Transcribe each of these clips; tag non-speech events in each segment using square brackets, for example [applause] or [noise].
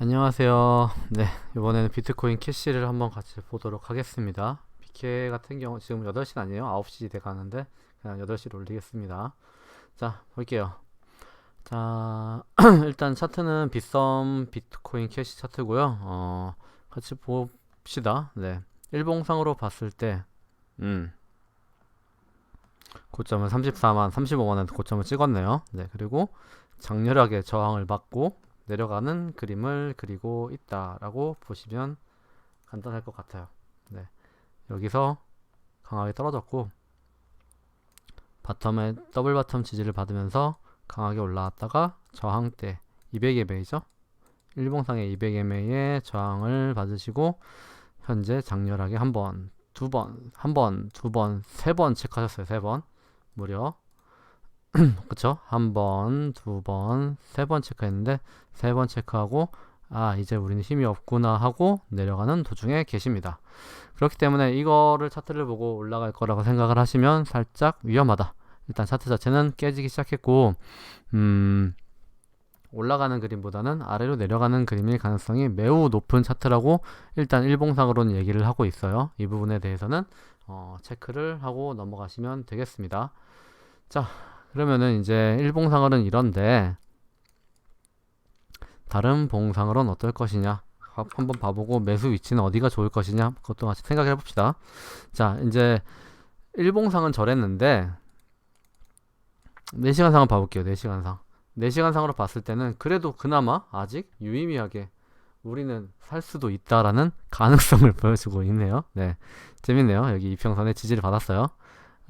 안녕하세요. 네, 이번에는 비트코인 캐시를 한번 같이 보도록 하겠습니다. BK 같은 경우 지금 8시 아니에요? 9시 돼 가는데 그냥 8시로 올리겠습니다. 자, 볼게요. 자, [clears throat] 일단 차트는 빗썸 비트코인 캐시 차트고요. 어, 같이 봅시다. 네. 일봉상으로 봤을 때 음. 고점은 34만 35만원 고점을 찍었네요. 네, 그리고 장렬하게 저항을 받고 내려가는 그림을 그리고 있다라고 보시면 간단할 것 같아요. 네. 여기서 강하게 떨어졌고 바텀에 더블 바텀 지지를 받으면서 강하게 올라왔다가 저항대 200MA죠. 일봉상의 200MA의 저항을 받으시고 현재 장렬하게 한 번, 두 번, 한 번, 두 번, 세 번 체크하셨어요. 세 번. 무려 [clears throat] 그쵸? 한 번, 두 번, 세 번 체크했는데 세 번 체크하고 아 이제 우리는 힘이 없구나 하고 내려가는 도중에 계십니다. 그렇기 때문에 이거를 차트를 보고 올라갈 거라고 생각을 하시면 살짝 위험하다. 일단 차트 자체는 깨지기 시작했고 음 올라가는 그림보다는 아래로 내려가는 그림일 가능성이 매우 높은 차트라고 일단 일봉상으로는 얘기를 하고 있어요. 이 부분에 대해서는 어, 체크를 하고 넘어가시면 되겠습니다. 자, 그러면은 이제 일봉상으로는 이런데 다른 봉상으로는 어떨 것이냐? 한번 봐보고 매수 위치는 어디가 좋을 것이냐? 그것도 같이 생각해 봅시다. 자 이제 일봉상은 저랬는데 4시간상을 봐볼게요 4시간상. 4시간상으로 봤을 때는 그래도 그나마 아직 유의미하게 우리는 살 수도 있다라는 가능성을 [laughs] 보여주고 있네요. 네 재밌네요. 여기 이평선에 지지를 받았어요. 네,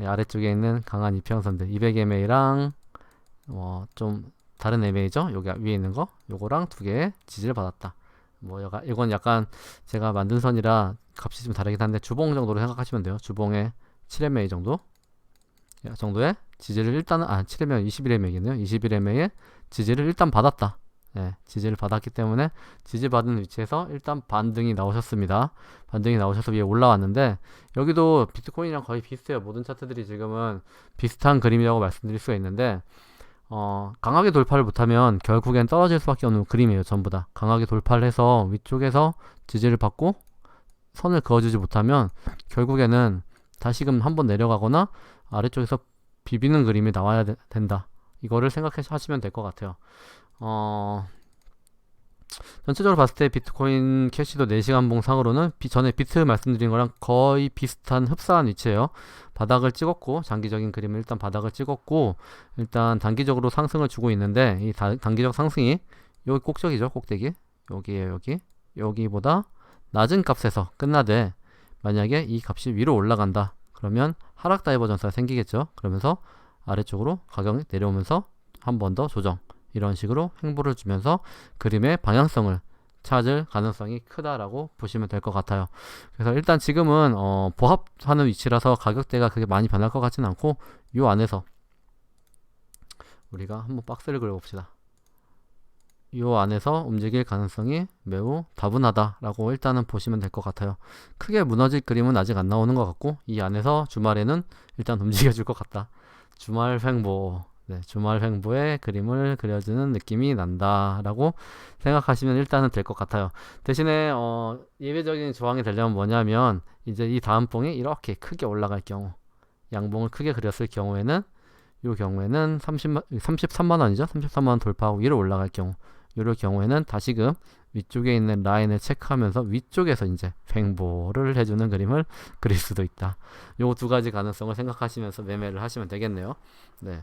아래쪽에 있는 강한 이평선들 200MA랑 어, 좀 다른 MA죠? 여기 위에 있는 거? 요거랑 두 개의 지지를 받았다. 뭐 여가 이건 약간 제가 만든 선이라 값이 좀 다르긴 한데 주봉 정도로 생각하시면 돼요. 주봉의 7MA 정도? 정도의 지지를 일단은 아 7MA 21MA겠네요. 21MA의 지지를 일단 받았다 예, 지지를 받았기 때문에 지지 받은 위치에서 일단 반등이 나오셨습니다. 반등이 나오셔서 위에 올라왔는데 여기도 비트코인이랑 거의 비슷해요. 모든 차트들이 지금은 비슷한 그림이라고 말씀드릴 수가 있는데 어, 강하게 돌파를 못하면 결국엔 떨어질 수밖에 없는 그림이에요. 전부 다 강하게 돌파를 해서 위쪽에서 지지를 받고 선을 그어주지 못하면 결국에는 다시금 한번 내려가거나 아래쪽에서 비비는 그림이 나와야 된다. 이거를 생각하시면 될 것 같아요. 어, 전체적으로 봤을 때 비트코인 캐시도 4시간 봉 상으로는 비, 전에 비트 말씀드린 거랑 거의 비슷한 흡사한 위치예요. 바닥을 찍었고 장기적인 그림을 일단 바닥을 찍었고 일단 단기적으로 상승을 주고 있는데 이 다, 단기적 상승이 여기 꼭저기죠 꼭대기 여기에 여기 여기보다 낮은 값에서 끝나되 만약에 이 값이 위로 올라간다 그러면 하락 다이버전스가 생기겠죠 그러면서 아래쪽으로 가격이 내려오면서 한 번 더 조정 이런 식으로 행보를 주면서 그림의 방향성을 찾을 가능성이 크다라고 보시면 될 것 같아요. 그래서 일단 지금은 어, 보합하는 위치라서 가격대가 그렇게 많이 변할 것 같지는 않고 이 안에서 우리가 한번 박스를 그려봅시다. 이 안에서 움직일 가능성이 매우 다분하다라고 일단은 보시면 될 것 같아요. 크게 무너질 그림은 아직 안 나오는 것 같고 이 안에서 주말에는 일단 [laughs] 움직여줄 것 같다. 주말 횡보 네, 주말 횡보의 그림을 그려주는 느낌이 난다라고 생각하시면 일단은 될 것 같아요. 대신에 어, 예외적인 조항이 되려면 뭐냐면 이제 이 다음 봉이 이렇게 크게 올라갈 경우 양봉을 크게 그렸을 경우에는 이 경우에는 30만, 33만 원이죠. 33만 원 돌파하고 위로 올라갈 경우 이럴 경우에는 다시금 위쪽에 있는 라인을 체크하면서 위쪽에서 이제 횡보를 해주는 그림을 [laughs] 그릴 수도 있다. 요 두 가지 가능성을 생각하시면서 매매를 하시면 되겠네요. 네.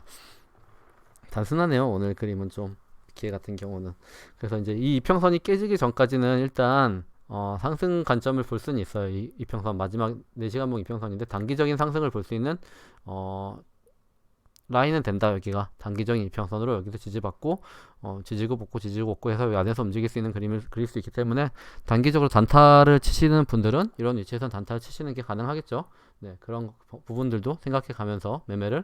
단순하네요. 오늘 그림은 좀 기회 같은 경우는. 그래서 이제 이 이평선이 깨지기 전까지는 일단 어, 상승 관점을 볼 수는 있어요. 이 이평선 마지막 4시간봉 이평선인데 단기적인 상승을 볼 수 있는 어, 라인은 된다 여기가 단기적인 이평선으로 여기도 지지받고 어, 지지고 복고 지지고 복고 해서 이 안에서 움직일 수 있는 그림을 그릴 수 있기 때문에 단기적으로 단타를 치시는 분들은 이런 위치에서 단타를 치시는 게 가능하겠죠. 네 그런 부분들도 생각해 가면서 매매를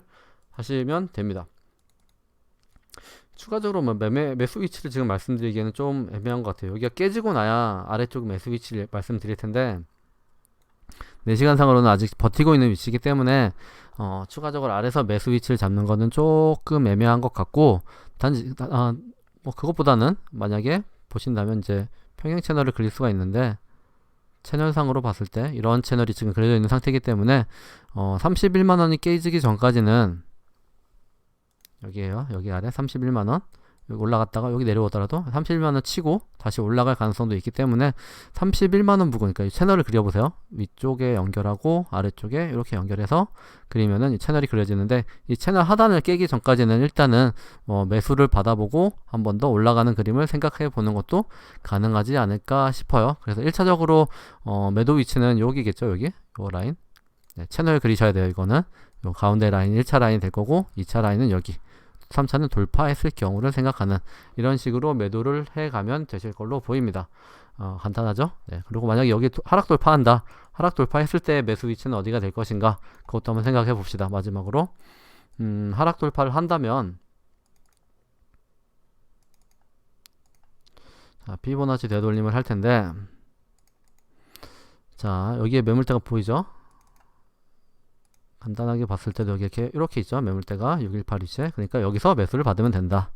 하시면 됩니다. 추가적으로 뭐 매매 매수 위치를 지금 말씀드리기에는 좀 애매한 것 같아요. 여기가 깨지고 나야 아래쪽 매수 위치를 말씀드릴 텐데 4시간상으로는 아직 버티고 있는 위치이기 때문에 어, 추가적으로 아래서 매수 위치를 잡는 거는 조금 애매한 것 같고 단지 아, 뭐 그것보다는 만약에 보신다면 이제 평행 채널을 그릴 수가 있는데 채널상으로 봤을 때 이런 채널이 지금 그려져 있는 상태이기 때문에 어, 31만 원이 깨지기 전까지는 여기에요. 여기 아래 31만 원. 올라갔다가 여기 내려오더라도 31만 원 치고 다시 올라갈 가능성도 있기 때문에 31만 원 부분 그러니까 이 채널을 그려보세요. 위쪽에 연결하고 아래쪽에 이렇게 연결해서 그리면은 이 채널이 그려지는데 이 채널 하단을 깨기 전까지는 일단은 어, 매수를 받아보고 한 번 더 올라가는 그림을 생각해 보는 것도 가능하지 않을까 싶어요. 그래서 1차적으로 어, 매도 위치는 여기겠죠. 여기 요 라인 네, 채널 그리셔야 돼요. 이거는 요 가운데 라인 1차 라인이 될 거고 2차 라인은 여기 3차는 돌파했을 경우를 생각하는 이런 식으로 매도를 해가면 되실 걸로 보입니다. 어, 간단하죠? 네. 그리고 만약에 여기 도- 하락 돌파한다. 하락 돌파했을 때 매수 위치는 어디가 될 것인가? 그것도 한번 생각해 봅시다. 마지막으로. 음, 하락 돌파를 한다면 자, 피보나치 되돌림을 할 텐데 자, 여기에 매물대가 보이죠? 간단하게 봤을 때도 이렇게 이렇게 있죠. 매물대가 6182채. 그러니까 여기서 매수를 받으면 된다.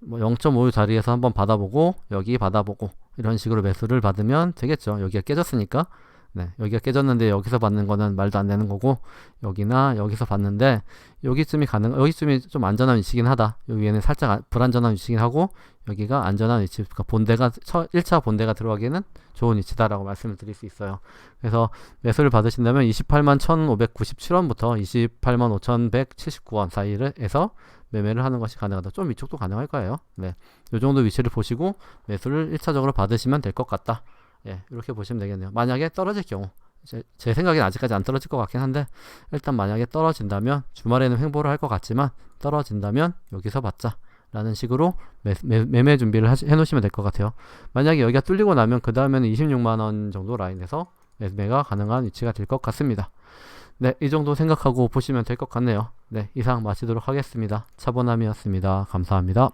뭐 0.5 자리에서 한번 받아보고 여기 받아보고 이런 식으로 매수를 받으면 되겠죠. 여기가 깨졌으니까 네 여기가 깨졌는데 여기서 받는 거는 말도 안 되는 거고 여기나 여기서 받는데 여기쯤이 가능 여기쯤이 좀 안전한 위치긴 하다 여기에는 살짝 아- 불안전한 위치긴 하고 여기가 안전한 위치 그러니까 본대가 처, 1차 본대가 들어가기에는 좋은 위치다라고 말씀을 드릴 수 있어요 그래서 매수를 받으신다면 28만 1,597원부터 28만 5,179원 사이에서 매매를 하는 것이 가능하다. 좀 위쪽도 가능할 거예요. 네. 요 정도 위치를 보시고 매수를 1차적으로 받으시면 될 것 같다. 예, 이렇게 보시면 되겠네요. 만약에 떨어질 경우 제, 제 생각엔 아직까지 안 떨어질 것 같긴 한데 일단 만약에 떨어진다면 주말에는 횡보를 할 것 같지만 떨어진다면 여기서 받자. 라는 식으로 매, 매, 매 매 준비를 하시, 해놓으시면 될 것 같아요. 만약에 여기가 뚫리고 나면 그 다음에는 26만원 정도 라인에서 매매가 가능한 위치가 될 것 같습니다. 네, 이 정도 생각하고 보시면 될 것 같네요. 네, 이상 마치도록 하겠습니다. 차보남이었습니다. 감사합니다.